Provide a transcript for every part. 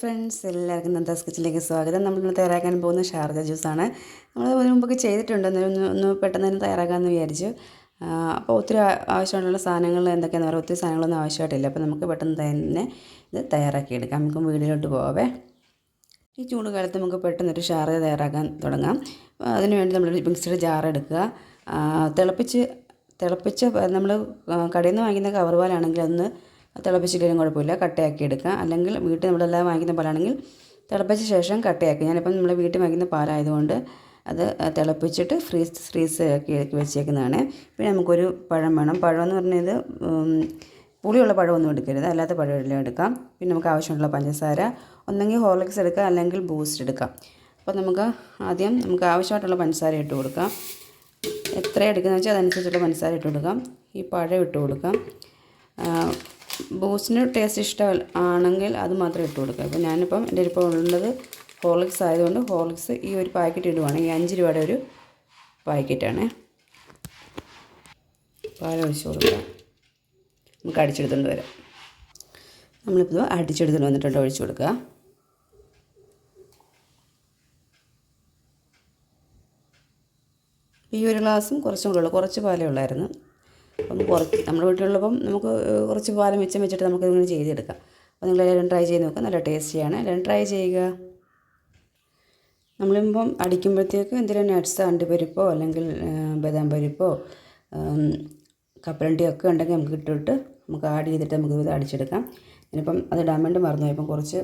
Friends എല്ലാവർക്കും നന്ദാസ് കിച്ചണിലേക്ക് സ്വാഗതം. നമ്മൾ തയ്യാറാക്കാൻ പോകുന്ന ഷാർജ ജ്യൂസാണ് നമ്മൾ അതിന് മുമ്പൊക്കെ ചെയ്തിട്ടുണ്ട്. ഒന്ന് ഒന്ന് പെട്ടെന്ന് തന്നെ തയ്യാറാക്കാമെന്ന് വിചാരിച്ചു. അപ്പോൾ ഒത്തിരി ആവശ്യമായിട്ടുള്ള സാധനങ്ങൾ എന്തൊക്കെയാണെന്ന് പറയുക ഒത്തിരി സാധനങ്ങളൊന്നും ആവശ്യമായിട്ടില്ല. അപ്പോൾ നമുക്ക് പെട്ടെന്ന് തന്നെ ഇത് തയ്യാറാക്കിയെടുക്കാം. നമുക്ക് വീടിലോട്ട് പോവേ ഈ ചൂട് കാലത്ത് നമുക്ക് പെട്ടെന്നൊരു ഷാർജ തയ്യാറാക്കാൻ തുടങ്ങാം. അപ്പോൾ അതിന് വേണ്ടി നമ്മൾ മിക്സിയുടെ ജാർ എടുക്കുക. തിളപ്പിച്ച് തിളപ്പിച്ച് നമ്മൾ കടയിൽ നിന്ന് വാങ്ങിക്കുന്ന കവർ പാലാണെങ്കിൽ അതൊന്ന് തിളപ്പിച്ചില്ലെങ്കിലും കുഴപ്പമില്ല കട്ടയാക്കി എടുക്കുക. അല്ലെങ്കിൽ വീട്ടിൽ നമ്മളെല്ലാം വാങ്ങിക്കുന്ന പാലാണെങ്കിൽ തിളപ്പിച്ച ശേഷം കട്ടയാക്കി ഞാനിപ്പം നമ്മൾ വീട്ടിൽ വാങ്ങിക്കുന്ന പാലായതുകൊണ്ട് അത് തിളപ്പിച്ചിട്ട് ഫ്രീസ് ഫ്രീസ് ആക്കി വെച്ചേക്കുന്നതാണ്. പിന്നെ നമുക്കൊരു പഴം വേണം. പഴം എന്ന് പറഞ്ഞത് പുളിയുള്ള പഴമൊന്നും എടുക്കരുത്. അല്ലാത്ത പഴമെല്ലാം എടുക്കാം. പിന്നെ നമുക്ക് ആവശ്യമുള്ള പഞ്ചസാര ഒന്നെങ്കിൽ ഹോർലിക്സ് എടുക്കാം. അല്ലെങ്കിൽ ബൂസ്റ്റ് എടുക്കാം. അപ്പോൾ നമുക്ക് ആദ്യം നമുക്ക് ആവശ്യമായിട്ടുള്ള പഞ്ചസാര ഇട്ട് കൊടുക്കാം. എത്ര എടുക്കുന്നത് വെച്ചാൽ അതനുസരിച്ചുള്ള പഞ്ചസാര ഇട്ട് കൊടുക്കാം. ഈ പഴം ഇട്ട് കൊടുക്കാം. ബൂസ്റ്റിന് ടേസ്റ്റ് ഇഷ്ടം ആണെങ്കിൽ അത് മാത്രം ഇട്ട് കൊടുക്കുക. അപ്പോൾ ഞാനിപ്പം എന്റെ ഇപ്പോൾ ഉള്ളത് ഹോർലിക്സ് ആയതുകൊണ്ട് ഹോർലിക്സ് ഈ ഒരു പാക്കറ്റ് ഇടുവാണെങ്കിൽ അഞ്ച് രൂപയുടെ ഒരു പാക്കറ്റാണ്. പാലൊഴിച്ച് കൊടുക്കുക. കൊടുക്കാം നമുക്ക് അടിച്ചെടുത്തുകൊണ്ട് വരാം. നമ്മളിപ്പോൾ അടിച്ചെടുത്തുകൊണ്ട് വന്നിട്ടുണ്ട് ഒഴിച്ചു കൊടുക്കുക. ഈ ഒരു ഗ്ലാസും കുറച്ചും കൂടെ ഉള്ളു. കുറച്ച് പാലേ ഉള്ളായിരുന്നു. അപ്പം കുറച്ച് നമ്മുടെ വീട്ടിലുള്ളപ്പം നമുക്ക് കുറച്ച് പാലം മിച്ചം വെച്ചിട്ട് നമുക്ക് ഇങ്ങനെ ചെയ്തെടുക്കാം. അപ്പോൾ നിങ്ങൾ എല്ലാവരും ട്രൈ ചെയ്ത് നോക്കുക നല്ല ടേസ്റ്റിയാണ് എല്ലാവരും ട്രൈ ചെയ്യുക. നമ്മളിപ്പം അടിക്കുമ്പോഴത്തേക്ക് എന്തെങ്കിലും നട്ട്സ് അണ്ടിപ്പരിപ്പോ അല്ലെങ്കിൽ ബദാം പരിപ്പോ കപ്പലണ്ടി ഒക്കെ ഉണ്ടെങ്കിൽ നമുക്ക് ഇട്ടിട്ട് നമുക്ക് ആഡ് ചെയ്തിട്ട് നമുക്ക് ഇത് അടിച്ചെടുക്കാം. ഇനിയിപ്പം അത് ഇടാൻ വേണ്ടി മറന്നു ഇപ്പം കുറച്ച്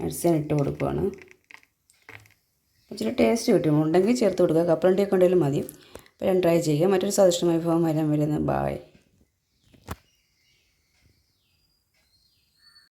നട്ട്സ് ഞാൻ ഇട്ട് കൊടുക്കുവാണ്. ഇച്ചിരി ടേസ്റ്റ് കിട്ടും. ഉണ്ടെങ്കിൽ ചേർത്ത് കൊടുക്കുക. കപ്പലണ്ടിയൊക്കെ ഉണ്ടെങ്കിലും മതി. അപ്പോൾ ഞാൻ ട്രൈ ചെയ്യുക. മറ്റൊരു സദൃഷ്ടമായ വിഭവം വരാൻ വരുന്നത് ബായ്